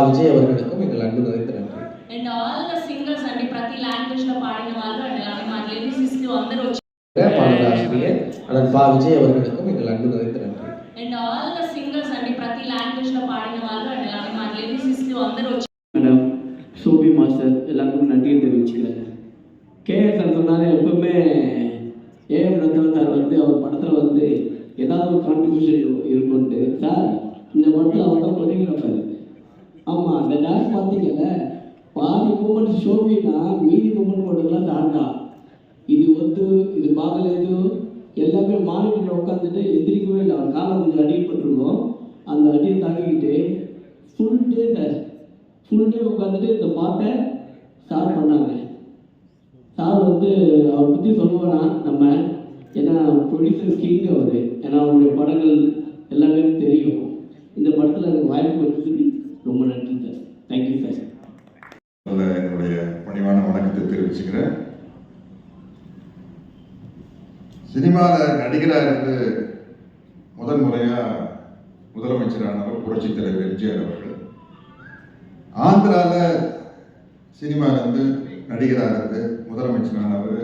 விஜய் அவர்களுக்கும் எங்கள் அன்பு நிறைந்த நன்றி అండ్ ఆల్ ద సింగర్స్ అండి ప్రతి లాంగ్వేజ్ లో పాడిన వాళ్ళు అండ్ అలాగే మా లిరిసిస్ట్ అందరూ వచ్చి பாடலாசிரியர் அண்ணன் பா விஜய் அவர்களுக்கும் எங்கள் அன்பு நிறைந்த நன்றி అండ్ ఆల్ ద సింగర్స్ అండి ప్రతి లాంగ్వేజ్ లో పాడిన వాళ్ళు అండ్ అలాగే మా లిరిసిస్ట్ అందరూ వచ్చి மேடம் சோபி மாஸ்டர் எல்லாருக்கும் நன்றியை தெரிவிச்சுக்கிறேன் கேஎஸ் சார் சொன்னாலே எப்பவுமே ஏஎம் ரத்தன் சார் வந்து அவர் படத்தில் வந்து ஏதாவது ஒரு கான்ட்ரிபியூஷன் இருக்கும்ட்டு சார் இந்த படத்தில் அவர் தான் கொரியோகிராஃபர் ஆமாம் அந்த டான்ஸ் பார்த்தீங்கல்ல? பாதி மூமெண்ட் ஷோவினா மீதி மூமெண்ட் மட்டும்லாம் சார் இது வந்து இது பார்க்கలేదు எல்லாமே மானிட்டரில் உட்காந்துட்டு எந்திரிக்கவே இல்லை. அவர் காலை கொஞ்சம் அடிப்பட்டிருக்கோம் அந்த அடியை தாங்கிக்கிட்டு full day sir full day உட்காந்துட்டு இந்த பாட்டை சார் பண்ணாங்க. சார் வந்து அவரை பற்றி சொல்லுவேன்னா நம்ம ஏன்னா ப்ரொடியூசர் கிங் அவர். ஏன்னா அவருடைய படங்கள் எல்லாமே தெரியும். இந்த படத்தில் எனக்கு வாய்ப்பு கொடுத்ததுக்கு ரொம்ப நன்றி சார் தேங்க்யூ சார் அதில் என்னுடைய பணிவான வணக்கத்தை தெரிவிச்சுக்கிறேன். சினிமாவில் நடிகராக இருந்து முதல் முறையாக முதலமைச்சரானவர் புரட்சித் தலைவர் எம்ஜிஆர் அவர்கள். ஆந்திராவில் சினிமாவிலிருந்து நடிகராக இருந்து முதலமைச்சரானவர்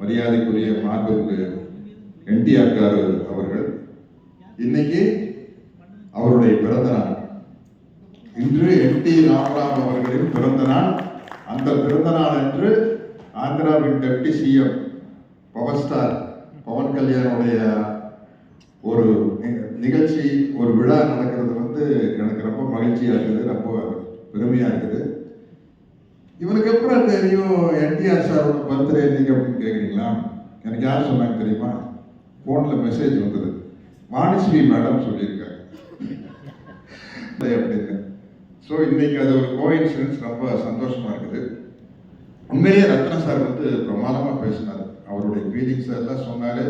மரியாதைக்குரிய மாண்புமிகு என்டிஆர் கார் அவர்கள். இன்னைக்கு அவருடைய பிறந்த நாள். இன்று என் டி ராமராவ் அவர்களின் பிறந்த நாள். அந்த பிறந்த நாள் அன்று ஆந்திராவின் deputy CM power star Pawan கல்யாணுடைய ஒரு நிகழ்ச்சி ஒரு விழா நடக்கிறது வந்து எனக்கு ரொம்ப மகிழ்ச்சியாக இருக்குது ரொம்ப பெருமையாக இருக்குது. இவனுக்கு எப்பறம் தெரியும் என்டிஆர் சாரோட பர்த்டே இன்னைக்கு அப்படின்னு கேட்குறீங்களா எனக்கு யார் சொன்னாங்க தெரியுமா? ஃபோனில் மெசேஜ் வந்தது. வாணிஸ்ரீ மேடம் சொல்லியிருக்காங்க. அப்படின்னு ஸோ இன்னைக்கு அது ஒரு கோயின்சிடன்ஸ் ரொம்ப சந்தோஷமா இருக்குது. உண்மையிலேயே ரத்ன சார் வந்து பிரமாதமாக பேசினார். அவருடைய ஃபீலிங்ஸ் எல்லாம் சொன்னாரு.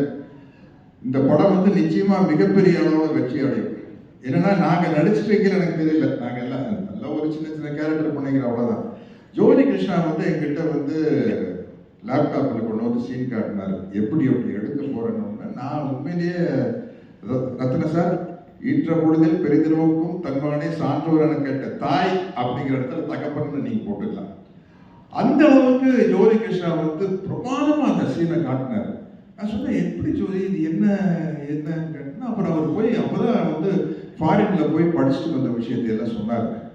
இந்த படம் வந்து நிச்சயமாக மிகப்பெரிய அளவில் வெற்றி அடையும். என்னன்னா நாங்கள் நடிச்சிட்டு இருக்கிற எனக்கு தெரியல. நாங்கள் எல்லாம் நல்ல ஒரு சின்ன சின்ன கேரக்டர் பண்ணிக்கிற அவ்வளோதான் ஜோதி கிருஷ்ணா வந்து எங்கிட்ட வந்து லேப்டாப்பில் கொண்டு வந்து சீன் காட்டினார். எப்படி எப்படி எடுக்க போறேன்னு நான் உண்மையிலேயே ரத்ன சார் ஈற்ற பொழுதில் பெரிதிருவுக்கும் தன்மானே சான்றோர் என கேட்ட தாய் அப்படிங்கிற இடத்துல தகப்பன்னு நீங்க போட்டுக்கலாம். அந்த அளவுக்கு ஜோதி கிருஷ்ணா வந்து பிரமாதமா அந்த சீனை காட்டினார். நான் சொன்னேன் எப்படி ஜோதி இது என்ன என்னன்னு கேட்டேன்னா அப்புறம் அவர் போய் அப்பதான் வந்து ஃபாரின்ல போய் படிச்சுட்டு வந்த விஷயத்தை எல்லாம் சொன்னார்.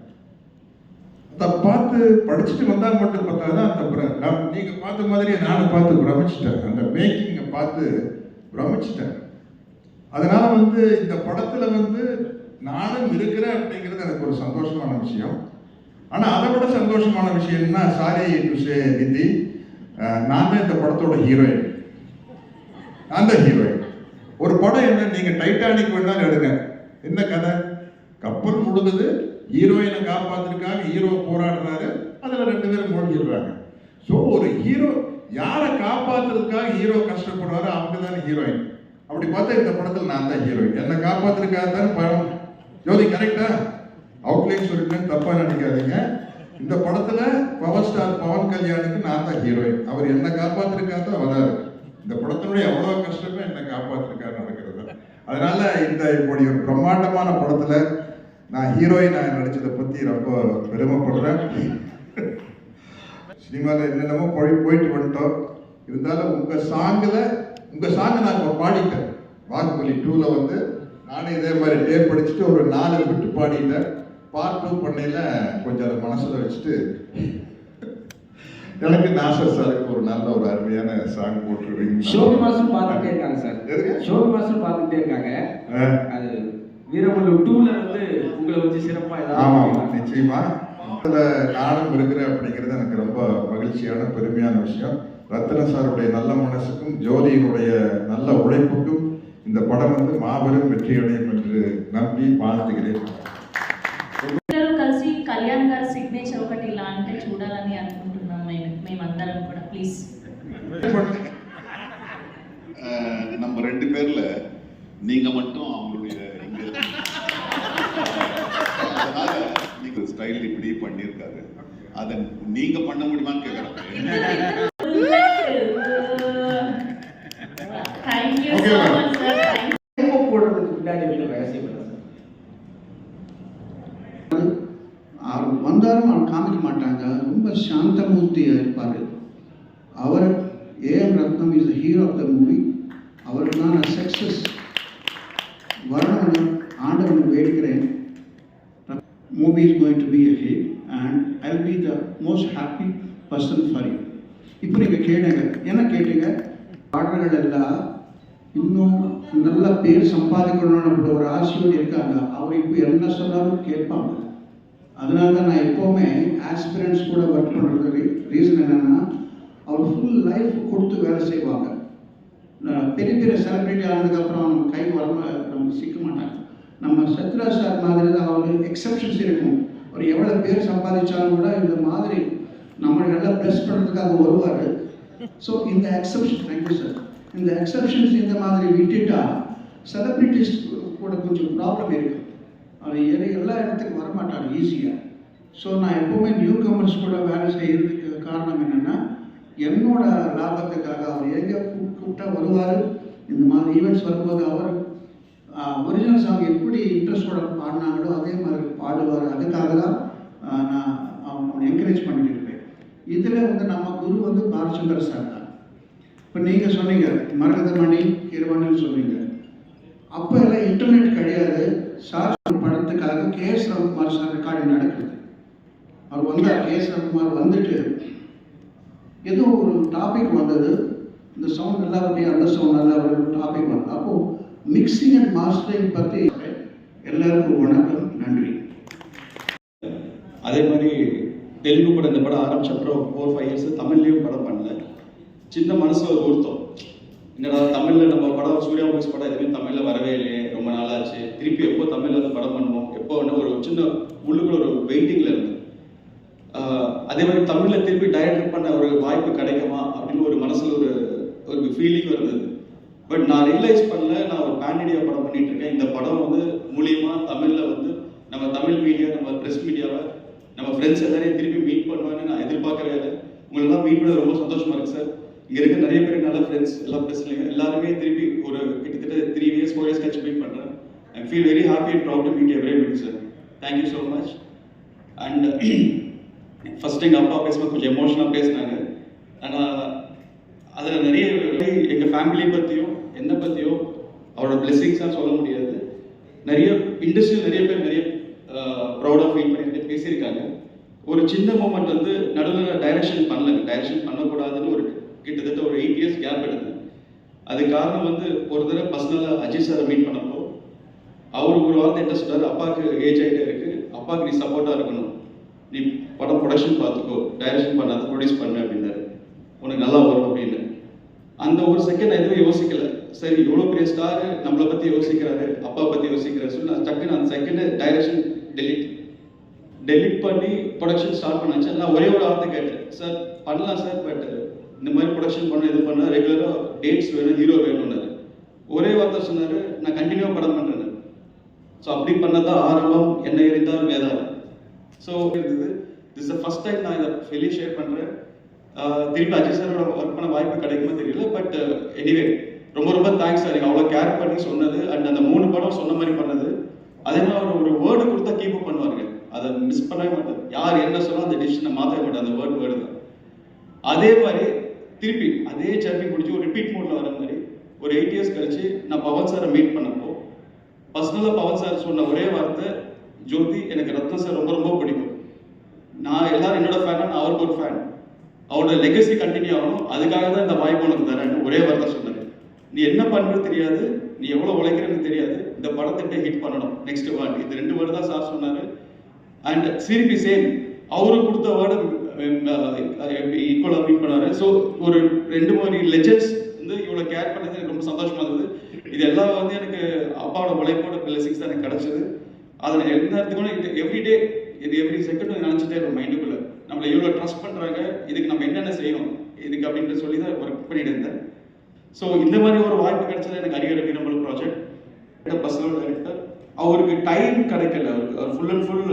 அதை பார்த்து படிச்சுட்டு வந்தா மட்டும் பார்த்தாது அந்த பிர- நீங்க பார்த்த மாதிரியே நானும் பார்த்து பிரமிச்சிட்டேன். அந்த மேக்கிங்கை பார்த்து பிரமிச்சிட்டேன். அதனால வந்து இந்த படத்துல வந்து நானும் இருக்கிறேன் அப்படிங்கிறது எனக்கு ஒரு சந்தோஷமான விஷயம். ஆனால் அதை விட சந்தோஷமான விஷயம்னா சாரி டு சே நிதி நான் தான் இந்த படத்தோட ஹீரோயின் நான் தான் ஹீரோயின் ஒரு படம் என்ன நீங்கள் டைட்டானிக் வேணாலும் எடுங்க. என்ன கதை? கப்பல் முழுகுது ஹீரோயினை காப்பாத்துறதுக்காக ஹீரோ போராடுறாரு அதில் ரெண்டு பேரும் மூழ்கிடுறாங்க. ஸோ ஒரு ஹீரோ யாரை காப்பாத்துறதுக்காக ஹீரோ கஷ்டப்படுறாரோ அவங்க தானே ஹீரோயின் அப்படி பார்த்தா இந்த படத்தில் நான் தான் ஹீரோயின் என்னை காப்பாத்துறதுக்காக தானே படம் ஜோதி கரெக்டா அவுட்லைன் சொல்லிட்டேன்னு தப்பா நினைக்காதீங்க. இந்த படத்துல பவர் ஸ்டார் பவன் கல்யாணுக்கு நான் தான் ஹீரோயின் அவர் என்ன காப்பாத்துறதுக்காக தான் வராரு இந்த படத்தினுடைய அவ்வளவு கஷ்டமே என்னை காப்பாத்திருக்காரு நடக்கிறது. அதனால இந்த இப்படி ஒரு பிரம்மாண்டமான படத்துல நான் ஹீரோயின் நடிச்சதை பத்தி ரொம்ப பெருமைப்படுறேன். சினிமாவில் என்னென்னமோ போய் போயிட்டு வந்துட்டோம். இருந்தாலும் உங்க சாங்கில் உங்க சாங்கை நான் இப்போ பாடிட்டேன். பாகுபலி டூல வந்து நானே இதே மாதிரி டேப் படிச்சுட்டு ஒரு நாலு விட்டு பாடிட்டேன். பார்ட் டூ பண்ணையில கொஞ்சம் அதை மனசுல வச்சுட்டு எனக்கு நாசர் சாருக்கு ஒரு நல்ல ஒரு அருமையான சாங் போட்டுருவீங்க ஷோபி மாஸ்டர் பார்த்துட்டே இருக்காங்க சார்? ஷோபி மாஸ்டர் பார்த்துட்டே இருக்காங்க. அது வீரமல்லு டூல வந்து உங்களை வச்சு சிறப்பா ஆமா ஏதாவது நிச்சயமா. அதுல நானும் இருக்கிறேன் அப்படிங்கிறது எனக்கு ரொம்ப மகிழ்ச்சியான பெருமையான விஷயம். ரத்தன சாருடைய நல்ல மனசுக்கும் ஜோதியினுடைய நல்ல உழைப்புக்கும் இந்த படம் வந்து மாபெரும் வெற்றியடையும் என்று நம்பி வாழ்த்துகிறேன் అందరూ కలిసి కళ్యాణ్ గారి సిగ్నేచర్ ఒకటి ఇలా అంటే చూడాలని అనుకుంటున్నాం మేము మేమందరం కూడా ప్లీజ్ அஹ் நம்ம ரெண்டு பேர்ல நீங்க மட்டும் அவங்களுடைய இங்க அதனால நீங்க ஸ்டைல் இப்படி பண்ணியிருக்காரு அதை நீங்க பண்ண முடியுமான்னு கேக்குறேன் இஸ் த மூவி அவருக்கான சக்ஸஸ் வரணும்னு ஆண்டவன் வேண்டுகிறேன். Movie is going to be a hit and I will be the most happy person for you இப்போ நீங்கள் கேளுங்க. என்ன கேட்டீங்க? பாடல்கள் எல்லாம் இன்னும் நல்ல பேர் சம்பாதிக்கணும்னு அப்படி ஒரு ஆசையோடு இருக்காங்க. அவர் இப்போ என்ன சொன்னாலும் கேட்பாங்க. அதனால தான் நான் எப்போவுமே ஆஸ்பிரண்ட்ஸ் கூட ஒர்க் பண்ணுறது ரீசன் என்னென்னா அவர் ஃபுல் லைஃப் கொடுத்து வேலை செய்வாங்க. பெரிய பெரிய செலிப்ரிட்டி ஆனதுக்கப்புறம் நம்ம கை வரம நமக்கு சிக்க மாட்டாங்க. நம்ம சத்ரா சார் மாதிரி தான் அவர் எக்ஸப்ஷன்ஸ் இருக்கும். அவர் எவ்வளோ பேர் சம்பாதிச்சாலும் கூட இந்த மாதிரி நம்மளை நல்லா ப்ளஸ் பண்ணுறதுக்காக வருவார். ஸோ இந்த எக்ஸப்ஷன் தேங்க்யூ சார் இந்த எக்ஸப்ஷன்ஸ் இந்த மாதிரி விட்டுட்டா செலிப்ரிட்டிஸ் கூட கொஞ்சம் ப்ராப்ளம் இருக்கு. அவர் எ- எல்லா இடத்துக்கும் வரமாட்டார் ஈஸியாக ஸோ நான் எப்போவுமே நியூ கமர்ஸ் கூட வேலை செய்யறதுக்கு காரணம் என்னென்னா என்னோட லாபத்துக்காக அவர் எங்கே கூப்பிட்டா வருவார். இந்த மாதிரி ஈவெண்ட்ஸ் வரும்போது அவர் ஒரிஜினல் சாங் எப்படி இன்ட்ரெஸ்டோட பாடினாங்களோ அதே மாதிரி பாடுவார். அதுக்காக தான் நான் அவனை என்கரேஜ் பண்ணிட்டு இருப்பேன். இதில் வந்து நம்ம குரு வந்து பாலச்சந்திர சார் தான். இப்போ நீங்கள் சொன்னீங்க மரகதமணி கிருவாணின்னு சொன்னீங்க. அப்போ எல்லாம் இன்டர்நெட் கிடையாது. சார் படத்துக்காக K S Ravikumar sir recording நடக்குது. அவர் வந்தார். கே எஸ் ரவிக்குமார் வந்துட்டு ஏதோ ஒரு டாபிக் வந்தது. இந்த சவுண்ட் நல்லா பற்றி அந்த சவுண்ட் நல்லா வரும் டாபிக் வந்து அப்போ மிக்சிங் அண்ட் மாஸ்டரிங் பற்றி எல்லாருக்கும் வணக்கம் நன்றி. அதே மாதிரி தெலுங்கு படம் இந்த படம் ஆரம்பிச்சப்பறம் ஃபோர் ஃபைவ் இயர்ஸ் தமிழ்லேயும் படம் பண்ணல. சின்ன மனசு ஒரு வருத்தம் என்னடா தமிழில் நம்ம படம் சூர்யா மூவிஸ் படம் எதுவுமே தமிழில் வரவே இல்லையே ரொம்ப நாளாச்சு. திருப்பி எப்போ தமிழில் வந்து படம் பண்ணுவோம்? எப்போ வந்து ஒரு சின்ன உள்ளுக்குள்ள ஒரு வெயிட்டிங்கில் இருந்து. அதே மாதிரி தமிழில் திருப்பி டைரக்ட் பண்ண ஒரு வாய்ப்பு கிடைக்குமா? அப்படின்னு ஒரு மனசில் ஒரு ஒரு ஃபீலிங் இருந்தது பட் நான் ரியலைஸ் பண்ணல நான் ஒரு பேன் இண்டியா படம் பண்ணிட்டு இருக்கேன். இந்த படம் வந்து மூலியமா தமிழில் வந்து நம்ம தமிழ் மீடியா நம்ம ப்ரெஸ் மீடியாவை நம்ம ஃப்ரெண்ட்ஸ் எல்லாரையும் திருப்பி மீட் பண்ணுவேன்னு நான் எதிர்பார்க்கவே இல்லை. உங்களெல்லாம் மீட் பண்ண ரொம்ப சந்தோஷமா இருக்கு சார் இங்க இருக்க நிறைய பேர் நல்ல ஃப்ரெண்ட்ஸ் எல்லா பிரச்சனையும் எல்லாருமே திருப்பி ஒரு கிட்டத்தட்ட த்ரீ இயர்ஸ் ஃபோர் இயர்ஸ் கழிச்சு மீட் பண்ணுறேன் I feel very happy and proud to meet every sir thank you so much and first எங்கள் அப்பா பேசும்போது கொஞ்சம் எமோஷனாக பேசினாங்க ஆனால் அதில் நிறைய எங்கள் ஃபேமிலி பற்றியும் என்னை பற்றியும் அவரோட பிளெஸிங்ஸாக சொல்ல முடியாது. நிறைய இண்டஸ்ட்ரியில் நிறைய பேர் நிறைய ப்ரௌடாக ஃபீல் பண்ணிட்டு பேசியிருக்காங்க. ஒரு சின்ன மூமெண்ட் வந்து நடுவில் டைரக்ஷன் பண்ணல. டைரக்ஷன் பண்ணக்கூடாதுன்னு ஒரு கிட்டத்தட்ட ஒரு எயிட் இயர்ஸ் கேப் எடுத்து. அது காரணம் வந்து ஒரு தடவை பர்சனலாக அஜித் சாரை மீட் பண்ணப்போ அவர் ஒரு வார்த்தை என்ன சொன்னார்? அப்பாவுக்கு ஏஜ் ஆகிட்டே இருக்கு. அப்பாவுக்கு நீ சப்போர்ட்டாக இருக்கணும். நீ படம் ப்ரொடக்ஷன் பார்த்துக்கோ. டைரக்ஷன் பண்ணாத ப்ரொடியூஸ் பண்ணு அப்படின்னாரு. உனக்கு நல்லா வரும் அப்படின்னு. அந்த ஒரு செகண்ட் நான் எதுவும் யோசிக்கல. சரி இவ்வளோ பெரிய ஸ்டார் நம்மளை பற்றி யோசிக்கிறாரு அப்பா பற்றி யோசிக்கிறாரு சொல்லி நான் டக்குன்னு அந்த செகண்ட் டைரக்ஷன் டெலிட் டெலிட் பண்ணி ப்ரொடக்ஷன் ஸ்டார்ட் பண்ணாச்சு. நான் ஒரே ஒரு வார்த்தை கேட்டேன். சார் பண்ணலாம் சார் பட் இந்த மாதிரி ப்ரொடக்ஷன் பண்ண இது பண்ண ரெகுலராக டேட்ஸ் வேணும் ஹீரோ வேணும்னாரு ஒரே வார்த்தை சொன்னார். நான் கண்டினியூவாக படம் பண்ணுறேன் ஸோ அப்படி பண்ணதான் ஆரம்பம் என்ன இருந்தாலும் வேதாரம் ஸோ இது திஸ் த ஃபஸ்ட் டைம் நான் இதை வெளியே ஷேர் பண்ணுறேன் திருப்பி அஜய் சாரோட ஒர்க் பண்ண வாய்ப்பு கிடைக்குமோ தெரியல பட் எனிவே uh, ரொம்ப ரொம்ப தேங்க்ஸ் சார் நீங்கள் அவ்வளோ கேர் பண்ணி சொன்னது அண்ட் அந்த மூணு படம் சொன்ன மாதிரி பண்ணது. அதே மாதிரி அவர் ஒரு வேர்டு கொடுத்தா கீப் அப் பண்ணுவாருங்க. அதை மிஸ் பண்ணவே மாட்டார். யார் என்ன சொன்னால் அந்த டிசிஷனை மாற்றவே மாட்டார். அந்த வேர்டு வேர்டு தான். அதே மாதிரி திருப்பி அதே ஜர்னி முடிச்சு ஒரு ரிப்பீட் மோட்ல வர மாதிரி ஒரு எயிட் இயர்ஸ் கழிச்சு நான் பவன் சாரை மீட் பண்ணப்போ பர்சனலாக பவன் சார் சொன்ன ஒரே வார்த்தை ஜோதி எனக்கு ரத்னம் சார் ரொம்ப ரொம்ப பிடிக்கும். நான் எல்லாரும் என்னோட ஃபேனா நான் அவருக்கு ஒரு ஃபேன் அவரோட லெகசி கண்டினியூ ஆகணும். அதுக்காக தான் இந்த வாய்ப்பு உனக்கு தரேன்னு ஒரே வார்த்தை சொன்னாரு நீ என்ன பண்றது தெரியாது. நீ எவ்வளோ உழைக்கிறன்னு தெரியாது. இந்த படத்திட்ட ஹிட் பண்ணணும். நெக்ஸ்ட் வேர்டு இது ரெண்டு வேர்டு தான் சார் சொன்னார். அண்ட் சிரிபி சேம் அவரு கொடுத்த வேர்டு ஈக்குவலாக மீட் பண்ணாரு. ஸோ ஒரு ரெண்டு மாதிரி லெஜன்ஸ் வந்து இவ்வளோ கேர் பண்ணது எனக்கு ரொம்ப சந்தோஷமா இருந்தது. இது எல்லாம் வந்து எனக்கு அப்பாவோட உழைப்போட பிளஸிங்ஸ் தான் எனக்கு கிடச்சிது. அதை நான் எந்த நேரத்துக்கும் இது எவ்ரிடே இது எவ்ரி செகண்ட் நினச்சிட்டே இருக்கும் மைண்டுக்குள்ள ட்ரஸ்ட் பண்ணுறாங்க இதுக்கு நம்ம என்னென்ன செய்யணும் இதுக்கு அப்படின்ட்டு சொல்லி தான் ஒர்க் பண்ணிட்டு இருந்தேன். ஸோ இந்த மாதிரி ஒரு வாய்ப்பு கிடைச்சது எனக்கு அரியர் வீரம்பல் ப்ராஜெக்ட் பர்சனல் டைரக்டர் அவருக்கு டைம் கிடைக்கல. அவருக்கு அவர் ஃபுல் அண்ட் ஃபுல்